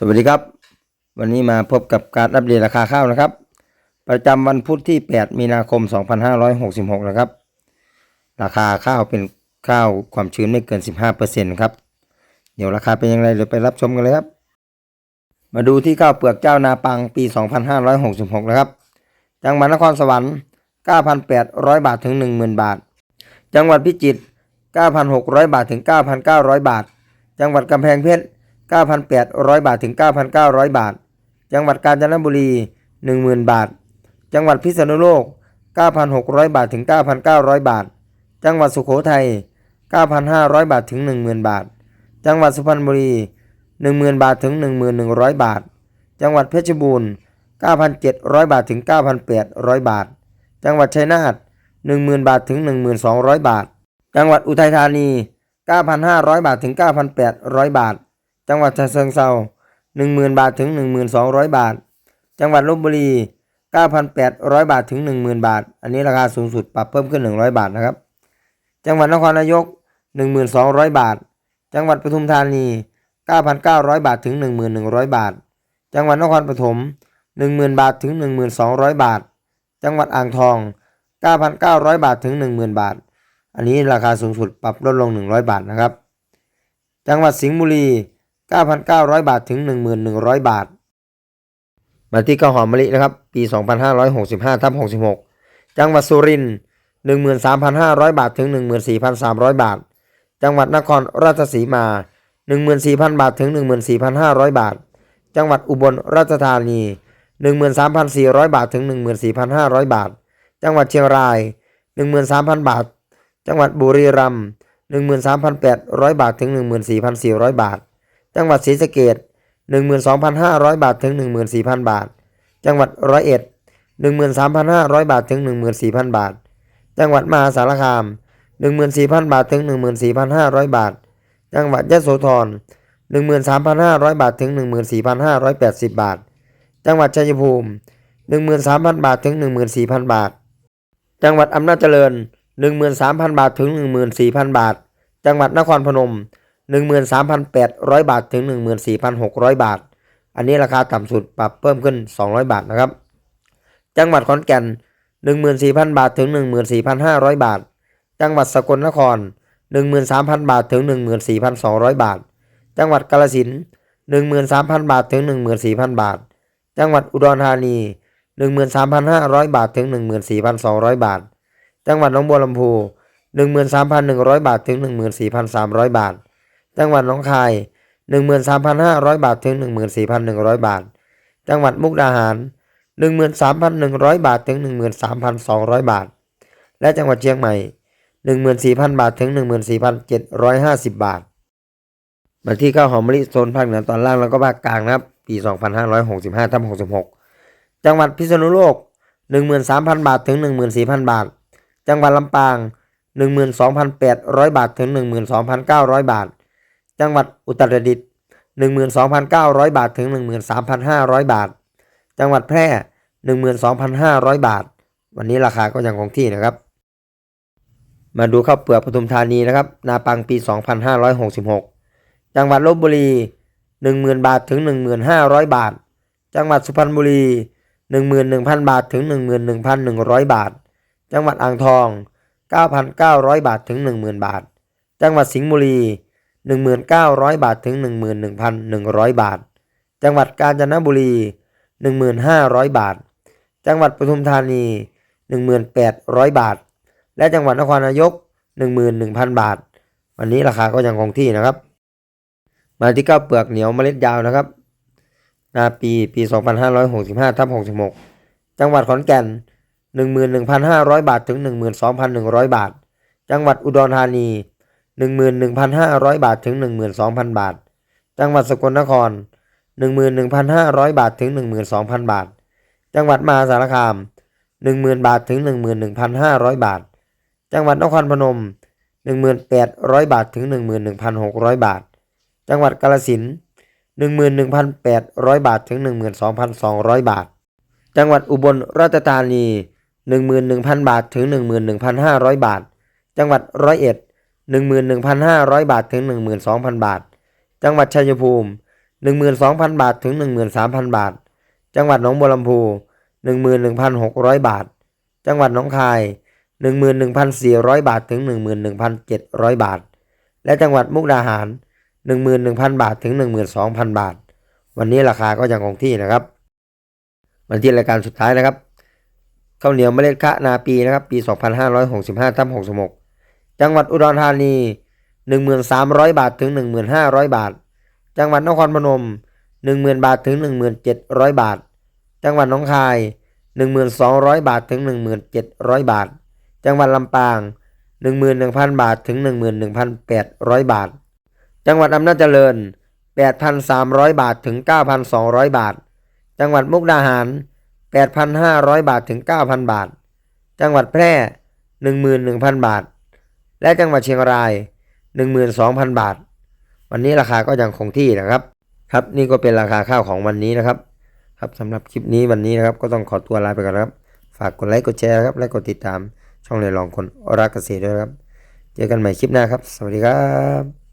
สวัสดีครับ วันนี้มาพบกับการอัปเดตราคาข้าวนะครับ ประจำวันพุธที่ 8 มีนาคม 2566 นะครับ ราคาข้าวเป็นข้าวความชื้นไม่เกิน 15%ครับ เดี๋ยวราคาเป็นยังไงเดี๋ยวไปรับชมกันเลยครับ มาดูที่ข้าวเปลือกเจ้านาปังปี 2566 นะครับ จังหวัดนครสวรรค์ 9,800 บาทถึง 10,000 บาท จังหวัดพิจิตร 9,600 บาทถึง 9,900 บาท จังหวัดกำแพงเพชร 9,800 บาทถึง 9,900 บาท จังหวัดกาญจนบุรี 10,000 บาท จังหวัดพิษณุโลก 9,600 บาทถึง 9,900 บาท จังหวัดสุโขทัย 9,500 บาทถึง 10,000 บาท จังหวัดสุพรรณบุรี 10,000 บาทถึง 1,100 บาท จังหวัดเพชรบูรณ์ 9,700 บาทถึง 9,800 บาท จังหวัดชัยนาท10,000 บาทถึง 1,200 บาท จังหวัดอุทัยธานี 9,500 บาทถึง 9,800 บาท จังหวัดฉะเชิงเทรา10,000 บาทถึง 1,200 บาท จังหวัดลบบุรี 9,800 บาทถึง 10,000 บาท อันนี้ราคาสูงสุดปรับเพิ่มขึ้น 100 บาทนะครับ จังหวัดนครนายก 1,200 บาท จังหวัดปทุมธานี 9,900 บาทถึง 1,100 บาท จังหวัดนครปฐม10,000 บาทถึง 1,200 บาท จังหวัดอ่างทอง 9,900 บาทถึง 10,000 บาท อันนี้ราคาสูงสุดปรับลดลง 100 บาทนะครับ จังหวัดสิงห์บุรี 9,900 บาทถึง 1,100 บาท มาที่ข้าวหอมมะลินะครับ ปี 2565ทับ66 จังหวัดสุรินทร์13,500 บาทถึง 14,300 บาท จังหวัดนครราชสีมา 14,000 บาทถึง 14,500 บาท จังหวัดอุบลราชธานี 13,400 บาทถึง 14,500 บาท จังหวัดเชียงราย 13,000 บาท จังหวัดบุรีรัมย์13,800 บาทถึง 14,400 บาท จังหวัดศรีสะเกษ12,500 บาทถึง 14,000 บาท จังหวัดร้อยเอ็ด13,500 บาทถึง 14,000 บาท จังหวัดมหาสารคาม 14,000 บาทถึง 14,500 บาท จังหวัดยะโสธร13,500 บาทถึง 14,580 บาท จังหวัดชัยภูมิ 13,000 บาทถึง 14,000 บาท จังหวัดอำนาจเจริญ 13,000 บาทถึง 14,000 บาท จังหวัดนครพนม 13,800 บาทถึง 14,600 บาท อันนี้ราคาต่ำสุดปรับเพิ่มขึ้น 200 บาทนะครับ จังหวัดขอนแก่น 14,000 บาทถึง 14,500 บาท จังหวัดสกลนคร 13,000 บาทถึง 14,200 บาท จังหวัดกาฬสินธุ์13,000 บาทถึง 14,000 บาท จังหวัดอุดรธานี 13,500 บาทถึง 14,200 บาท จังหวัดหนองบัวลำพู 13,100 บาทถึง 14,300 บาท จังหวัดหนองคาย 13,500 บาทถึง 14,100 บาท จังหวัดมุกดาหาร 13,100 บาทถึง 13,200 บาท และจังหวัดเชียงใหม่ 14,000 บาทถึง 14,750 บาท มาที่ข้าวหอมมะลิโซนภาคเหนือตอนล่างแล้วก็ภาคกลางนะครับ ปี 2565ทับ66 จังหวัดพิษณุโลก 13,000 บาทถึง 14,000 บาท จังหวัดลำปาง12,800 บาทถึง 12,900 บาท จังหวัดอุตรดิตถ์12,900 บาทถึง 13,500 บาท จังหวัดแพร่ 12,500 บาท วันนี้ราคาก็ยังคงที่นะครับ มาดูข้าวเปลือกปทุมธานีนะครับ นาปังปี 2566 จังหวัดลบบุรี 10,000 บาทถึง 1,500 บาท จังหวัดสุพรรณบุรี 11,000 บาทถึง 11,100 บาท จังหวัดอ่างทอง 9,900 บาทถึง 10,000 บาท จังหวัดสิงห์บุรี 1,900 บาทถึง 11,100 บาท จังหวัดกาญจนบุรี 1,500 บาท จังหวัดปทุมธานี 1,800 บาท และจังหวัดนครนายก 11,000 บาท วันนี้ราคาก็ยังคงที่นะครับ มาที่ข้าวเปลือกเหนียวเมล็ดยาวนะครับนาปีปี 2565ทับ66 จังหวัดขอนแก่น 11,500 บาทถึง 12,100 บาท จังหวัดอุดรธานี 11,500 บาทถึง 12,000 บาท จังหวัดสกลนคร 11,500 บาทถึง 12,000 บาท จังหวัดมหาสารคาม 10,000 บาทถึง 11,500 บาท จังหวัดนครพนม 1,800 บาทถึง 11,600 บาท จังหวัดกาฬสินธุ์11,800 บาทถึง 12,200 บาท จังหวัดอุบลราชธานี 11,000 บาทถึง 11,500 บาท จังหวัดร้อยเอ็ด 11,500 บาทถึง 12,000 บาท จังหวัดชัยภูมิ 12,000 บาทถึง 13,000 บาท จังหวัดหนองบัวลำพู 11,600 บาท จังหวัดหนองคาย 11,400 บาทถึง 11,700 บาท และจังหวัดมุกดาหาร 11,000 บาทถึง 12,000 บาท วันนี้ราคาก็ยังคงที่นะครับ วันที่รายการสุดท้ายนะครับข้าวเหนียวเมล็ดคะนาปีนะครับ ปี 2565ทับ66 จังหวัดอุดรธานี 1,300 บาทถึง 1,500 บาท จังหวัดนครพนม 10,000 บาทถึง 1,700 บาท จังหวัดหนองคาย 1,200 บาทถึง 1,700 บาท จังหวัดลำปาง 11,000 บาทถึง 11,800 บาท จังหวัดอำนาจเจริญ 8,300 บาทถึง 9,200 บาท จังหวัดมุกดาหาร 8,500 บาทถึง 9,000 บาท จังหวัดแพร่ 11,000 บาท และจังหวัดเชียงราย 12,000 บาท วันนี้ราคาก็ยังคงที่นะครับ ครับนี่ก็เป็นราคาข้าวของวันนี้นะครับ ครับสำหรับคลิปนี้วันนี้นะครับ ก็ต้องขอตัวลาไปก่อนครับ ฝากกดไลค์กดแชร์ครับและกดติดตามช่องในลองคนรักเกษตรด้วยครับ เจอกันใหม่คลิปหน้าครับ สวัสดีครับ